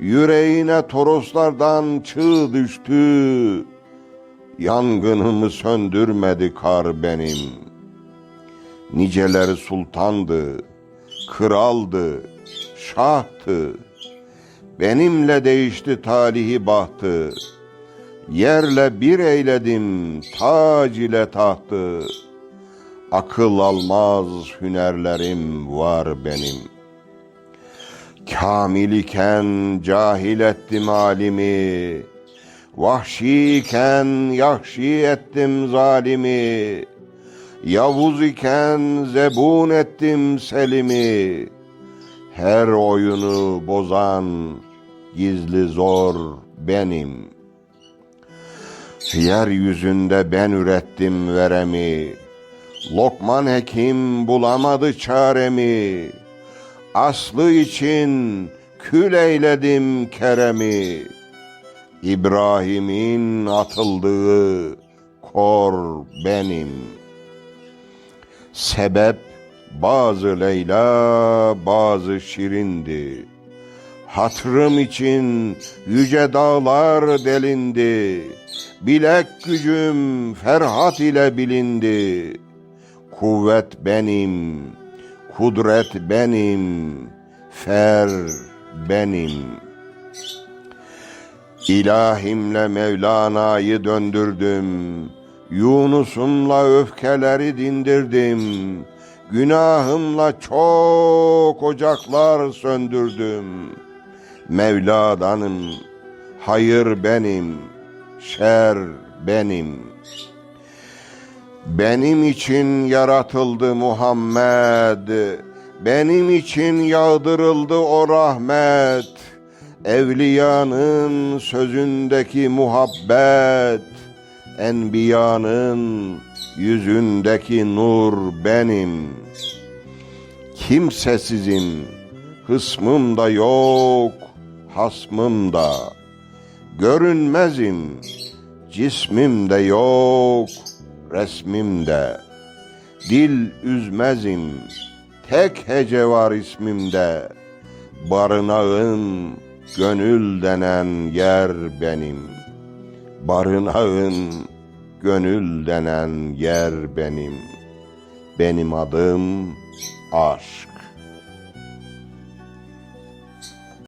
Yüreğine toroslardan çığ düştü. Yangınımı söndürmedi kar benim. Niceleri sultandı, kraldı, şahtı. Benimle değişti talihi bahtı. Yerle bir eyledim tac ile tahtı. Akıl almaz hünerlerim var benim. Kamil iken cahil ettim alimi. Vahşi iken yahşi ettim zalimi. Yavuz iken zebun ettim selimi. Her oyunu bozan gizli zor benim. Yeryüzünde ben ürettim veremi. Lokman hekim bulamadı çaremi. Aslı için kül eyledim keremi. İbrahim'in atıldığı kor benim. Sebep bazı Leyla bazı Şirindi. Hatırım için yüce dağlar delindi. Bilek gücüm Ferhat ile bilindi. Kuvvet benim, kudret benim, fer benim. İlahimle Mevlana'yı döndürdüm. Yunus'umla öfkeleri dindirdim. Günahımla çok ocaklar söndürdüm. Mevla'danım, hayır benim, şer benim. Benim için yaratıldı Muhammed, benim için yağdırıldı o rahmet. Evliyanın sözündeki muhabbet, enbiyanın yüzündeki nur benim. Kimsesizim, hısmım da yok, hasmım da. Görünmezim, cismim de yok, resmim de. Dil üzmezim, tek hece var ismimde. Barınağın gönül denen yer benim. Barınağın gönül denen yer benim. Benim adım aşk.